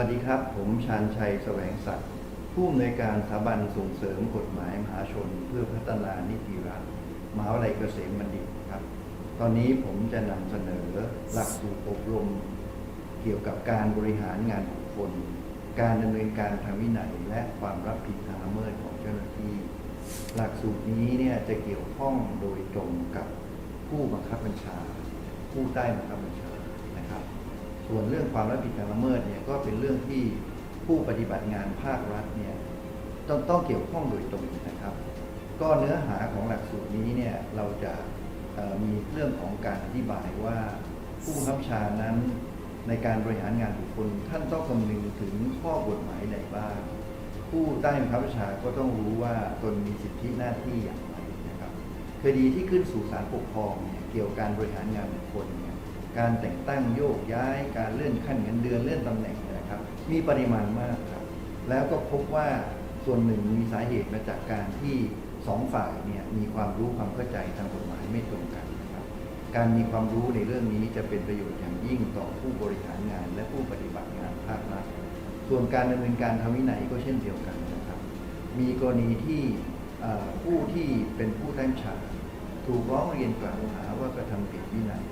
วัสดีครับ ผมชาญชัยแสวงศักดิ์ผู้อำนวยการสถาบันส่งเสริมกฎหมายมหาชน เพื่อพัฒนานิติรัฐมหาวิทยาลัยเกษมบัณฑิตครับ ตอนนี้ผมจะนำเสนอหลักสูตรอบรม เกี่ยวกับการบริหารงานบุคคล การดำเนินการทางวินัยและความรับผิดทางละเมิดของเจ้าหน้าที่ หลักสูตรนี้เนี่ยจะเกี่ยวข้องโดยตรงกับผู้บังคับบัญชา ผู้ใต้บังคับบัญชานะครับ ส่วนเรื่องความรับผิดทางละเมิดเนี่ยก็เป็นเรื่องที่ผู้ปฏิบัติงานภาครัฐเนี่ยต้องต้องเกี่ยวข้องโดยตรงนะครับ ก็เนื้อหาของหลักสูตรนี้เนี่ยเราจะมีเรื่องของการอธิบายว่าผู้บังคับชานั้นในการบริหารงานบุคคลท่านต้องคำนึงถึงข้อกฎหมายใดบ้าง ผู้ใต้บังคับบัญชาก็ต้องรู้ว่าตนมีสิทธิหน้าที่อย่างไรนะครับคดีที่ขึ้นสู่ศาลปกครองเนี่ยเกี่ยวกับการบริหารงานบุคคลเการแต่งตั้งโยกย้าย การเลื่อนขั้นเงินเดือนเลื่อนตำแหน่งนะครับ มีปริมาณมากครับ แล้วก็พบว่าส่วนหนึ่งมีสาเหตุมาจากการที่สองฝ่ายเนี่ยมีความรู้ความเข้าใจทางกฎหมายไม่ตรงกันนะครับ การมีความรู้ในเรื่องนี้จะเป็นประโยชน์อย่างยิ่งต่อผู้บริหารงาน และผู้ปฏิบัติงานภาครัฐส่วนการดำเนินการทางวินัยก็เช่นเดียวกันนะครับ มีกรณีที่ผู้ที่เป็นผู้ใต้บัญชาถูกร้องเรียนกล่าวหาว่ากระทำผิดวินัย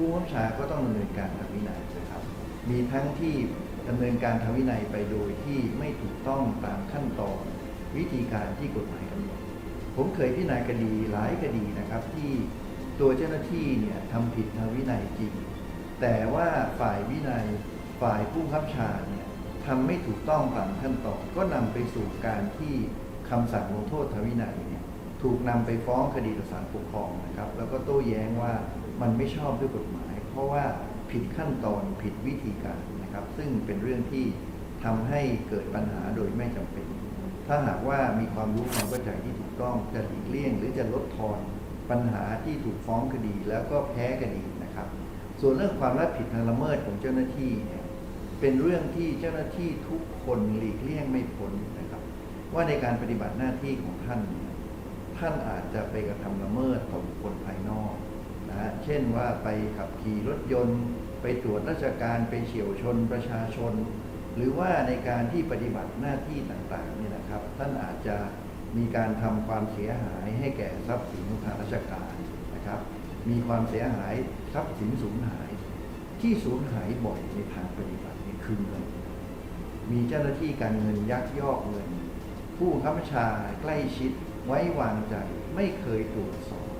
ผู้บัญชาก็ต้องดำเนินการทางวินัยนะครับ มีทั้งที่ดำเนินการทางวินัยไปโดยที่ไม่ถูกต้องตามขั้นตอนวิธีการที่กฎหมายกำหนด ผมเคยพิจารณาคดีหลายคดีนะครับที่ตัวเจ้าหน้าที่เนี่ยทำผิดทางวินัยจริง แต่ว่าฝ่ายวินัยฝ่ายผู้บับบัญชาเนี่ยทำไม่ถูกต้องตามขั้นตอนก็นำไปสู่การที่คำสั่งลงโทษทางวินัยเนี่ย ถูกนำไปฟ้องคดีต่อศาลปกครองนะครับ แล้วก็โต้แย้งว่ามันไม่ชอบด้วยกฎหมาย เพราะว่าผิดขั้นตอนผิดวิธีการนะครับ ซึ่งเป็นเรื่องที่ทำให้เกิดปัญหาโดยไม่จำเป็น ถ้าหากว่ามีความรู้ความเข้าใจที่ถูกต้องจะหลีกเลี่ยง หรือจะลดทอนปัญหาที่ถูกฟ้องคดีแล้วก็แพ้คดีนะครับ ส่วนเรื่องความรับผิดทางละเมิดของเจ้าหน้าที่เนี่ยเป็นเรื่องที่เจ้าหน้าที่ทุกคนหลีกเลี่ยงไม่พ้นนะครับ ว่าในการปฏิบัติหน้าที่ของท่านเนี่ย ท่านอาจจะไปกระทำละเมิดต่อบุคคลภายนอกนะฮะเช่นว่าไปขับขี่รถยนต์ ไปตรวจราชการไปเฉี่ยวชนประชาชน หรือว่าในการที่ปฏิบัติหน้าที่ต่างๆเนี่ยนะครับ ท่านอาจจะมีการทำความเสียหายให้แก่ทรัพย์สินของทางราชการนะครับ มีความเสียหายทรัพย์สินสูญหาย ที่สูญหายบ่อยในทางปฏิบัตินี่คือเงิน มีเจ้าหน้าที่การเงินยักยอกเงิน ผู้บังคับบัญชาใกล้ชิด ไว้วางใจไม่เคยตรวจสอบ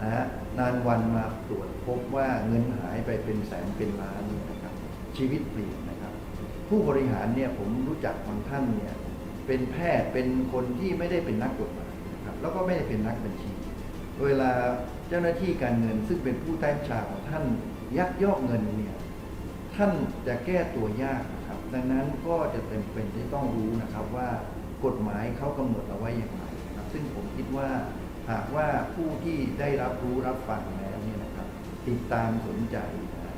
นะฮะนานวันมาตรวจพบว่าเงินหายไปเป็นแสนเป็นล้านนะครับ ชีวิตเปลี่ยนนะครับ ผู้บริหารเนี่ยผมรู้จักบางท่านเนี่ยเป็นแพทย์เป็นคนที่ไม่ได้เป็นนักกฎหมายนะครับแล้วก็ไม่ได้เป็นนักบัญชี เวลาเจ้าหน้าที่การเงินซึ่งเป็นผู้ใต้บัญชาของท่านยักยอกเงินเนี่ยท่านจะแก้ตัวยากนะครับ ดังนั้นก็จะเป็นเป็นที่ต้องรู้นะครับว่ากฎหมายเขากำหนดเอาไว้อย่างไร ซึ่งผมคิดว่าหากว่าผู้ที่ได้รับรู้รับฟังแล้วเนี่ยนะครับ ติดตามสนใจนะ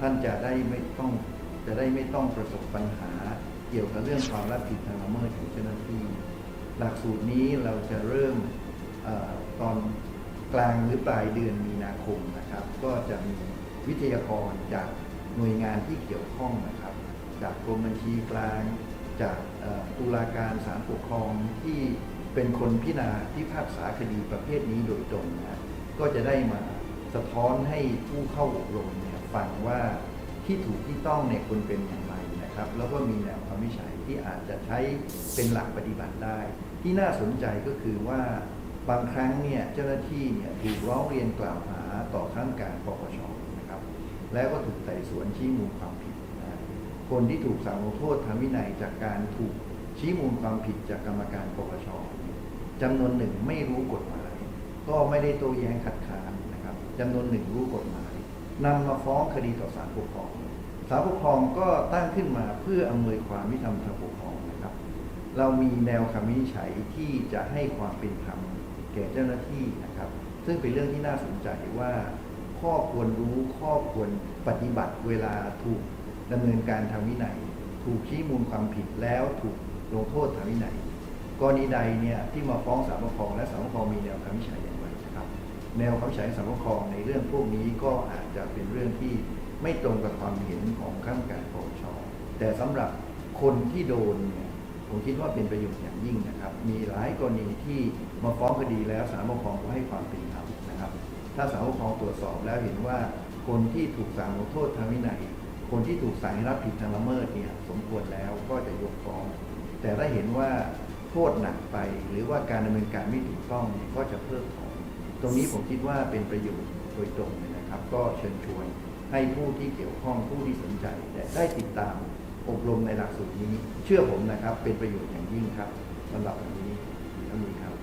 ท่านจะได้ไม่ต้องจะได้ไม่ต้องประสบปัญหาเกี่ยวกับเรื่องความรับผิดทางละเมิดของเจ้าหน้าที่ หลักสูตรนี้เราจะเริ่มอตอนกลางหรือปลายเดือนมีนาคมนะครับ ก็จะมีวิทยากรจากหน่วยงานที่เกี่ยวข้องนะครับ จากกรมบัญชีกลาง จากอ่อตุลาการศาลปกครองที่ เป็นคนพิจารณาที่พากษาคดีประเภทนี้โดยตรงนะก็จะได้มาสะท้อนให้ผู้เข้าอบรมเนี่ยฟังว่าที่ถูกที่ต้องเนี่ยควรเป็นอย่างไรนะครับ แล้วก็มีแนวความวิจัยที่อาจจะใช้เป็นหลักปฏิบัติได้ ที่น่าสนใจก็คือว่าบางครั้งเนี่ยเจ้าหน้าที่เนี่ยถูกร้องเรียนกล่าวหาต่อข้างการปปชนะครับ แล้วก็ถูกไต่สวนชี้มูลความผิดนะคนที่ถูกสั่งลงโทษทางวินัยจากการถูกชี้มูลความผิดจากกรรมการปปช จำนวนหนึ่งไม่รู้กฎหมาย ก็ไม่ได้โต้แย้งขัดขานนะครับจำนวนหนึ่งรู้กฎหมายนำมาฟ้องคดีต่อศาลปกครองศาลปกครองก็ตั้งขึ้นมาเพื่ออำนวยความยุติธรรมทางปกครองนะครับ เรามีแนวคำวินิจฉัยที่จะให้ความเป็นธรรมแก่เจ้าหน้าที่นะครับ ซึ่งเป็นเรื่องที่น่าสนใจว่าข้อควรรู้ข้อควรปฏิบัติเวลาถูกดำเนินการทางวินัย ถูกชี้มูลความผิดแล้วถูกลงโทษทางวินัย กรณีใดเนี่ยที่มาฟ้องศาลปกครองและศาลปกครองมีแนวคำวิจฉัยอย่างไรนะครับ แนวคำวิจัยศาลปกครองในเรื่องพวกนี้ก็อาจจะเป็นเรื่องที่ไม่ตรงกับความเห็นของข้าราชการปปชแต่สำหรับคนที่โดนเนี่ยผมคิดว่าเป็นประโยชน์อย่างยิ่งนะครับ มีหลายกรณีที่มาฟ้องคดีแล้วศาลปกครองก็ให้ความเป็นธรรมนะครับ ถ้าศาลปกครองตรวจสอบแล้วเห็นว่าคนที่ถูกสั่งลงโทษทางวินัย คนที่ถูกสั่งให้รับผิดทางละเมิดเนี่ยสมควรแล้วก็จะยกฟ้อง แต่ถ้าเห็นว่า โทษหนักไป หรือว่าการดำเนินการไม่ถูกต้องเนี่ยก็จะเพิ่มถอนตรงนี้ผมคิดว่าเป็นประโยชน์โดยตรงเลยนะครับ ก็เชิญชวนให้ผู้ที่เกี่ยวข้องผู้ที่สนใจและได้ติดตามอบรมในหลักสูตรนี้ เชื่อผมนะครับ เป็นประโยชน์อย่างยิ่งครับสำหรับวันนี้เท่านี้ครับ